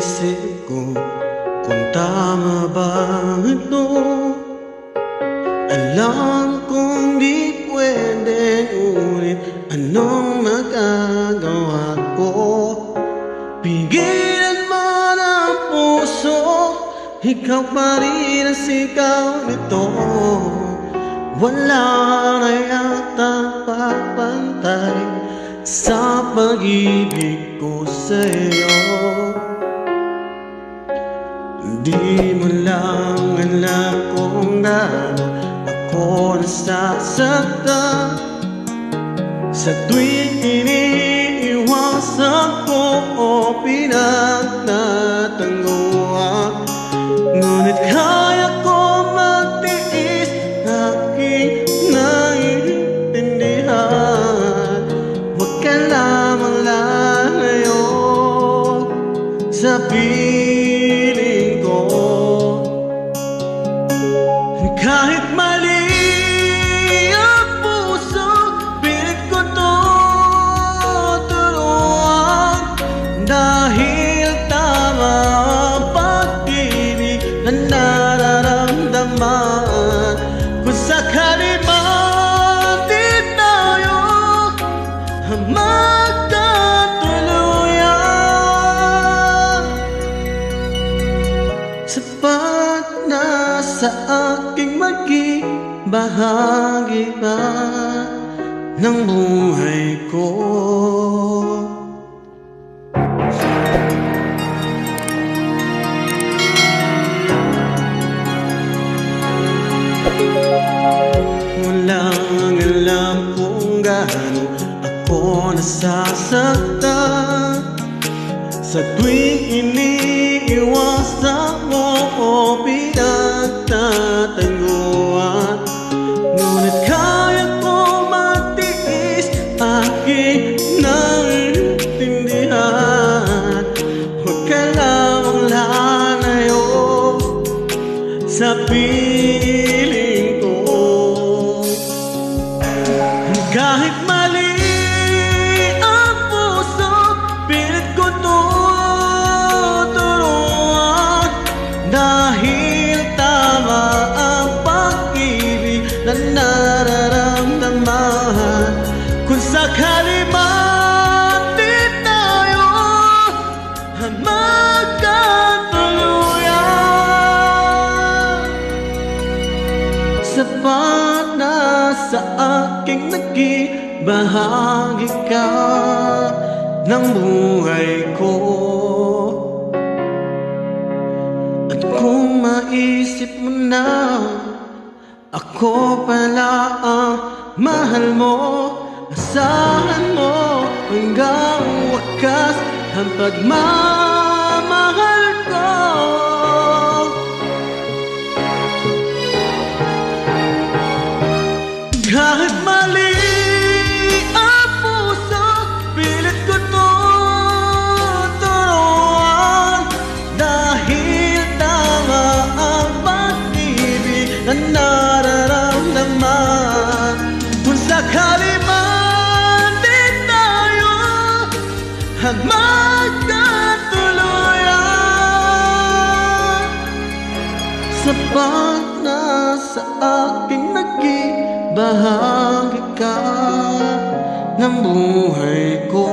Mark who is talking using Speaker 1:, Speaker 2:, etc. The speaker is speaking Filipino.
Speaker 1: Iniisip ko Kung tama ba ito. Alam kong di pwede Ngunit anong magagawa ko? Pigilan mo ng puso Ikaw pa rin ang sigaw nito. Wala na yata papantay Sa pag-ibig ko sa'yo lang alam kung gaano Ako nasasaktan Sa tuwing Kahit mali ang puso Pilit ko tuturuan Dahil tama ang pag-ibig Na nararamdaman. Kung sakali man di tayo Magkatuluyan. Sapat na sa aking maging bahagi ba ng buhay ko. Walang alam kung gaano ako nasasaktan. Sa tuwing iniiwasan sa piling ko. Kahit mali ang puso, pilit ko tuturuan. Dahil tama Sapat na sa aking naging bahagi ka ng buhay ko. At kung maisip mo na Ako pala ang mahal mo Asahan mo hanggang wakas Ang pagmamahal sa aking naging bahagi ka ng buhay ko